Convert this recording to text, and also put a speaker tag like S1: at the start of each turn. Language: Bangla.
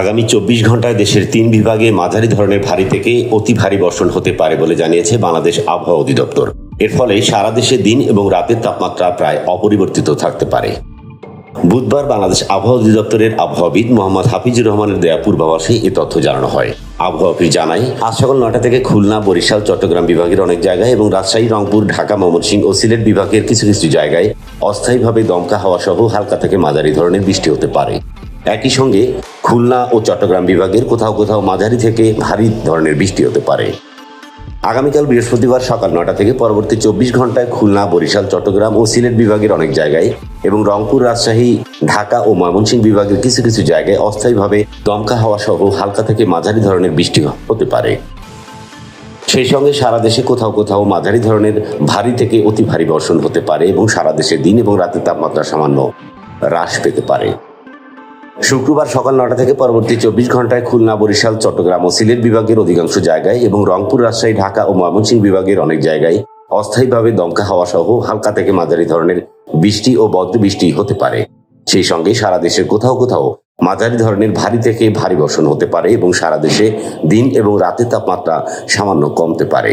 S1: আগামী চব্বিশ ঘন্টায় দেশের তিন বিভাগে মাঝারি ধরনের ভারী থেকে অতি ভারী বর্ষণ হতে পারে বলে জানিয়েছে বাংলাদেশ আবহাওয়া অধিদপ্তর। এর ফলে সারা দেশে দিন এবং রাতের তাপমাত্রা প্রায় অপরিবর্তিত থাকতে পারে। বুধবার বাংলাদেশ আবহাওয়া অধিদপ্তরের আবহাওয়াবিদ মোহাম্মদ হাফিজুর রহমানের দেয়া পূর্বাভাসে এ তথ্য জানানো হয়। আবহাওয়া অফিস জানায়, আজ সকাল নয়টা থেকে খুলনা, বরিশাল, চট্টগ্রাম বিভাগের অনেক জায়গায় এবং রাজশাহী, রংপুর, ঢাকা, ময়মনসিংহ ও সিলেট বিভাগের কিছু কিছু জায়গায় অস্থায়ীভাবে দমকা হাওয়া সহ হালকা থেকে মাঝারি ধরনের বৃষ্টি হতে পারে। একই সঙ্গে খুলনা ও চট্টগ্রাম বিভাগের কোথাও কোথাও মাঝারি থেকে ভারী ধরনের বৃষ্টি হতে পারে। আগামীকাল বৃহস্পতিবার সকাল নটা থেকে পরবর্তী চব্বিশ ঘন্টায় খুলনা, বরিশাল, চট্টগ্রাম ও সিলেট বিভাগের অনেক জায়গায় এবং রংপুর, রাজশাহী, ঢাকা ও ময়মনসিংহ বিভাগের কিছু কিছু জায়গায় অস্থায়ীভাবে দমকা হাওয়া সহ হালকা থেকে মাঝারি ধরনের বৃষ্টি হতে পারে। সেই সঙ্গে সারা দেশে কোথাও কোথাও মাঝারি ধরনের ভারী থেকে অতি ভারী বর্ষণ হতে পারে এবং সারা দেশে দিন এবং রাতের তাপমাত্রা সামান্য হ্রাস পেতে পারে। শুক্রবার সকাল নটা থেকে পরবর্তী চব্বিশ ঘন্টায় খুলনা, বরিশাল, চট্টগ্রাম ও সিলেট বিভাগের অধিকাংশ জায়গায় এবং রংপুর, রাজশাহী, ঢাকা ও ময়মনসিংহ বিভাগের অনেক জায়গায় অস্থায়ীভাবে দমকা হাওয়া সহ হালকা থেকে মাঝারি ধরনের বৃষ্টি ও বজ্র বৃষ্টি হতে পারে। সেই সঙ্গে সারা দেশের কোথাও কোথাও মাঝারি ধরনের ভারী থেকে ভারী বর্ষণ হতে পারে এবং সারা দেশে দিন এবং রাতের তাপমাত্রা সামান্য কমতে পারে।